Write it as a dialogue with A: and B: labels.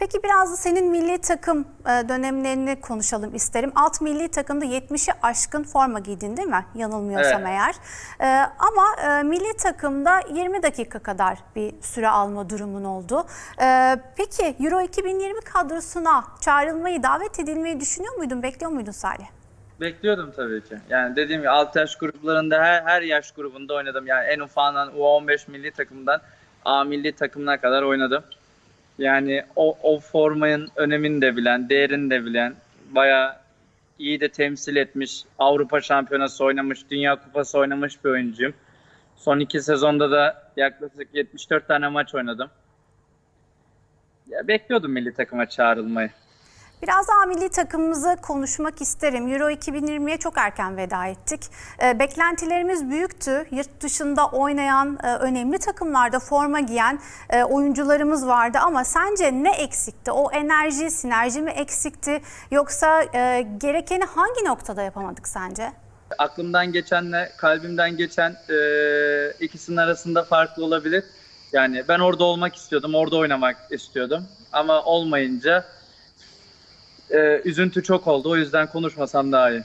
A: Peki biraz da senin milli takım e, dönemlerini konuşalım isterim. Alt milli takımda 70'i aşkın forma giydin değil mi? Yanılmıyorsam
B: Evet.
A: eğer. E, ama e, milli takımda 20 dakika kadar bir süre alma durumun oldu. Peki Euro 2020 kadrosuna çağrılmayı, davet edilmeyi düşünüyor muydun, bekliyor muydun Salih?
B: Bekliyordum tabii ki. Yani dediğim gibi alt yaş gruplarında her, her yaş grubunda oynadım. Yani en ufağından U15 milli takımdan A milli takımına kadar oynadım. Yani o, o formanın önemini de bilen, değerini de bilen, bayağı iyi de temsil etmiş, Avrupa Şampiyonası oynamış, Dünya Kupası oynamış bir oyuncuyum. Son iki sezonda da yaklaşık 74 tane maç oynadım. Ya bekliyordum milli takıma çağrılmayı.
A: Biraz daha milli takımımızı konuşmak isterim. Euro 2020'ye çok erken veda ettik. E, beklentilerimiz büyüktü. Yurt dışında oynayan e, önemli takımlarda forma giyen e, oyuncularımız vardı ama sence ne eksikti? O enerji, sinerji mi eksikti? Yoksa e, gerekeni hangi noktada yapamadık sence?
B: aklımdan geçenle kalbimden geçen ikisinin arasında farklı olabilir. Yani ben orada olmak istiyordum, orada oynamak istiyordum. Ama olmayınca e, üzüntü çok oldu. O yüzden konuşmasam daha iyi.